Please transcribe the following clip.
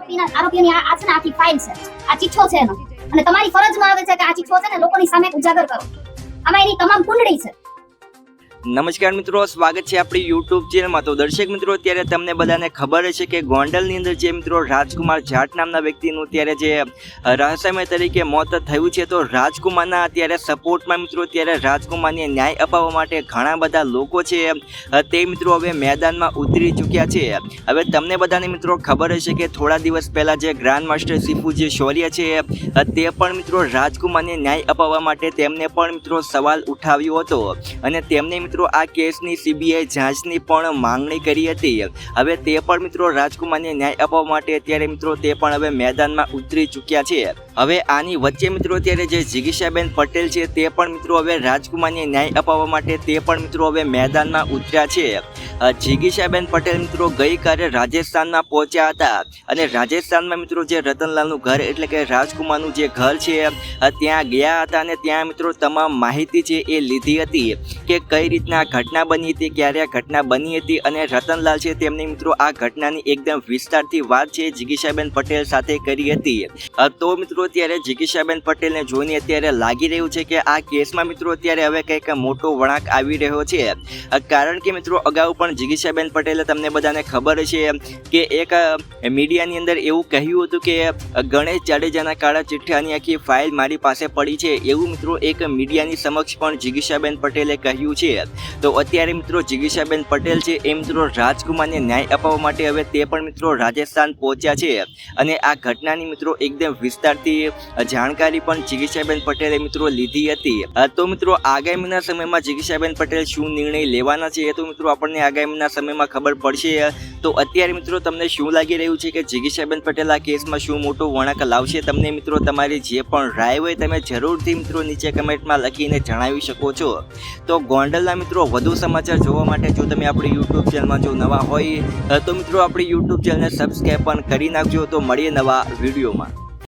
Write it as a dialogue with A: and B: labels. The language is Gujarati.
A: આરોપીઓની આ છે ને આખી ફાઇલ છે, આ ચિઠ્ઠો છે એનો. અને તમારી ફરજમાં આવે છે કે આ ચિઠ્ઠો છે ને લોકોની સામે ઉજાગર કરો. આમાં એની તમામ કુંડળી છે.
B: નમસ્કાર મિત્રો, સ્વાગત છે આપણી યુટ્યુબ ચેનલમાં તો દર્શક મિત્રો, અત્યારે તમને બધાને ખબર હશે કે ગોંડલની અંદર જે મિત્રો રાજકુમાર જાટ નામના વ્યક્તિનું અત્યારે જે રહસ્યમય તરીકે મોત થયું છે, તો રાજકુમારના અત્યારે સપોર્ટમાં મિત્રો, અત્યારે રાજકુમારને ન્યાય અપાવવા માટે ઘણા બધા લોકો છે. તે મિત્રો હવે મેદાનમાં ઉતરી ચૂક્યા છે. હવે તમને બધાને મિત્રો ખબર હશે કે થોડા દિવસ પહેલાં જે ગ્રાન્ડ માસ્ટર સિફુ જે શૌર્ય છે તે પણ મિત્રો રાજકુમારને ન્યાય અપાવવા માટે તેમને પણ મિત્રો સવાલ ઉઠાવ્યો હતો. અને તેમને મિત્રો, આ કેસની સીબીઆઈ જાંચની પણ માંગણી કરી હતી. હવે તે પણ મિત્રો રાજકુમારને ન્યાય અપાવવા માટે અત્યારે મિત્રો તે પણ હવે મેદાનમાં ઉતરી ચૂક્યા છે. હવે આની વચ્ચે મિત્રો અત્યારે જે જિગીશાબેન પટેલ છે તે પણ મિત્રો હવે રાજકુમારને ન્યાય અપાવવા માટે તે પણ મિત્રો હવે મેદાનમાં ઉતર્યા છે. જિગીશાબેન પટેલ મિત્રો ગઈકાલે રાજસ્થાનમાં પહોંચ્યા હતા. અને રાજસ્થાનમાં મિત્રો જે રતનલાલનું ઘર એટલે કે રાજકુમારનું જે ઘર છે ત્યાં ગયા હતા અને ત્યાં મિત્રો તમામ માહિતી છે એ લીધી હતી કે કઈ રીતના ઘટના બની હતી, ક્યારે આ ઘટના બની હતી અને રતનલાલ છે તેમની મિત્રો આ ઘટનાની એકદમ વિસ્તારથી વાત છે જીગીશાબેન પટેલ સાથે કરી હતી. તો મિત્રો ત્યારે જીગીશાબેન પટેલને જોઈને અત્યારે લાગી રહ્યું છે કે આ કેસમાં મિત્રો અત્યારે હવે કંઈક મોટો વળાંક આવી રહ્યો છે. કારણ કે મિત્રો અગાઉ પણ જિગીશાબેન પટેલે તમને બધાને ખબર છે કે એક મીડિયાની અંદર એવું કહ્યું હતું કે ગણેશ જાડેજાના કાળા ચિઠ્ઠાની આખી ફાઇલ મારી પાસે પડી છે. એવું મિત્રો એક મીડિયાની સમક્ષ પણ જિગીશાબેન પટેલે કહ્યું છે. તો અત્યારે મિત્રો જિગીશાબેન પટેલ છે એ મિત્રો રાજકુમારને ન્યાય અપાવવા માટે હવે તે પણ મિત્રો રાજસ્થાન પહોંચ્યા છે. અને આ ઘટનાની મિત્રો એકદમ વિસ્તારથી જાણકારી પણ જિગીશાબેન પટેલે મિત્રો લીધી હતી. તો મિત્રો આગામીના સમયમાં જિગીશાબેન પટેલ શું નિર્ણય લેવાના છે એ તો મિત્રો આપણને આગામીના સમયમાં ખબર પડશે. તો અત્યારે મિત્રો તમને શું લાગી રહ્યું છે કે જિગીશાબેન પટેલ આ કેસમાં શું મોટો વળાંક લાવશે? તમને મિત્રો તમારી જે પણ રાય હોય તમે જરૂરથી મિત્રો નીચે કમેન્ટમાં લખીને જણાવી શકો છો. તો ગોંડલના મિત્રો વધુ સમાચાર જોવા માટે જો તમે આપણી યુટ્યુબ ચેનલમાં જો નવા હોય, તો મિત્રો આપણી યુટ્યુબ ચેનલને સબસ્ક્રાઈબ પણ કરી નાખજો. તો મળીએ નવા વિડીયોમાં.